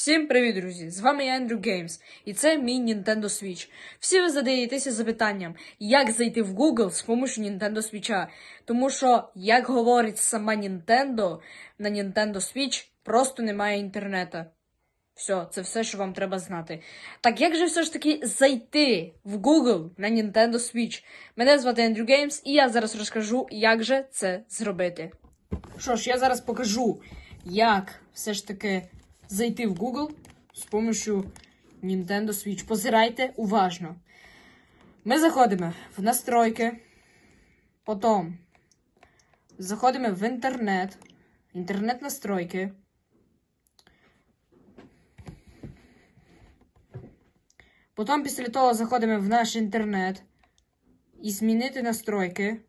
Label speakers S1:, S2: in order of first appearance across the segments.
S1: Всім привіт, друзі! З вами я Ендрю Геймс, і це мій Nintendo Switch. Всі ви задаєтеся запитанням, як зайти в Google з помощью Nintendo Switch. Тому що, як говорить сама Nintendo, на Nintendo Switch просто немає інтернету. Все, це все, що вам треба знати. Так як же все ж таки зайти в Google на Nintendo Switch? Мене звати Ендрю Геймс, і я зараз розкажу, як же це зробити. Що ж, я зараз покажу, як все ж таки зайти в Google з помощью Nintendo Switch. Позирайте уважно. Ми заходимо в настройки, потім заходимо в інтернет, інтернет настройки. Потім після того заходимо в наш інтернет і змінити настройки.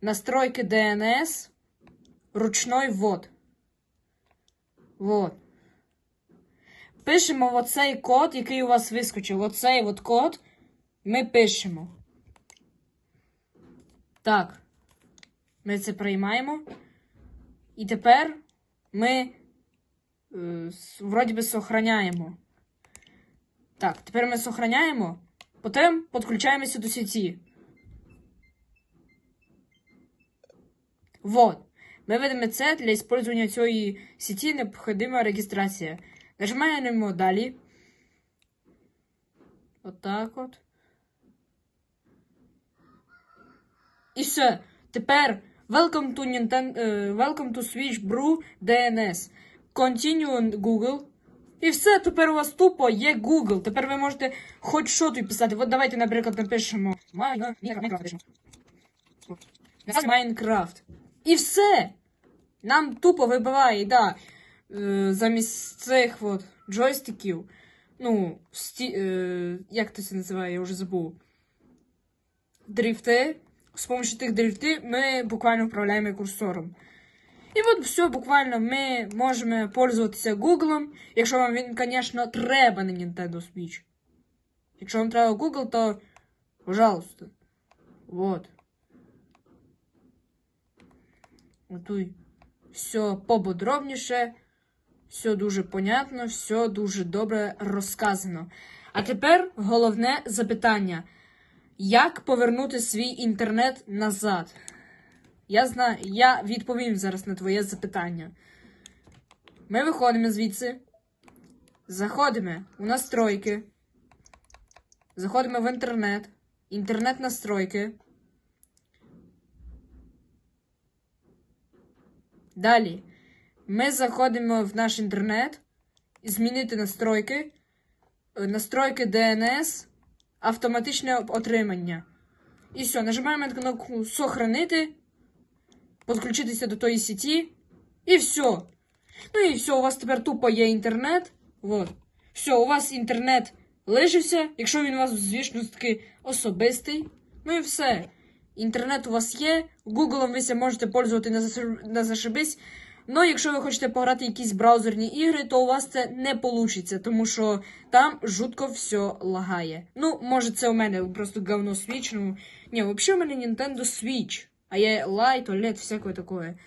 S1: Настройки DNS, ручной ввод. Вот. Пишемо оцей код, який у вас вискочив. Оцей от код ми пишемо. Так. Ми це приймаємо. І тепер ми е, вроді би сохраняємо. Так, тепер ми сохраняємо, потім підключаємося до сеті. Вот. Ми видимо це для использования цієї сеті необхідна реєстрація. Нажимаємо далі. Отак от. І все. Тепер Welcome to Nintendo, е, Welcome to Switch Brew DNS. Continue on Google. І все, тепер у вас тупо є Google. Тепер ви можете хоч що тут писати. От давайте, наприклад, напишемо Майнкрафт. Майнкрафт. І все. Нам тупо вибиває, да. Е, замість цих от джойстиків. Ну, сті, е, як це називає, я вже забув. Дрифти. З помощью тих дрифти ми буквально управляємо курсором. І от все, буквально ми можемо пользуватися Google, якщо вам він, звісно, треба на Nintendo Switch. Якщо вам треба Google, то пожалуйста. Вот. Готуй. Все поподробніше, все дуже понятно, все дуже добре розказано. А тепер головне запитання: як повернути свій інтернет назад? Я знаю, я відповім зараз на твоє запитання. Ми виходимо звідси, заходимо у настройки, заходимо в інтернет, інтернет-настройки. Далі ми заходимо в наш інтернет, змінити настройки, е, настройки DNS, автоматичне отримання. І все, нажимаємо на кнопку Сохранити, підключитися до тої сеті, і все. Ну і все, у вас тепер тупо є інтернет. Вот. Все, у вас інтернет лишився, якщо він у вас, звісно, таки особистий. Ну і все. Інтернет у вас є, Гуглом ви можете пользувати заш- зашибись. Ну, якщо ви хочете пограти якісь браузерні ігри, то у вас це не вийде, тому що там жутко все лагає. Ну, може, це у мене просто говно Switch, ну. Ні, взагалі у мене Nintendo Switch, а є Lite, OLED, всякое такое.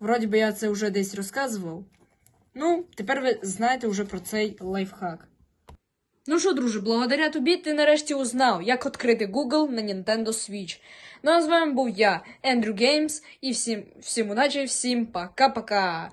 S1: Вроді би я це вже десь розказував. Ну, тепер ви знаєте вже про цей лайфхак. Ну що, друже, благодаря тобі ти нарешті узнав, як відкрити Google на Nintendo Switch. Ну а з вами був я, Ендрю Геймс, і всім, всім удачі, всім пока-пока.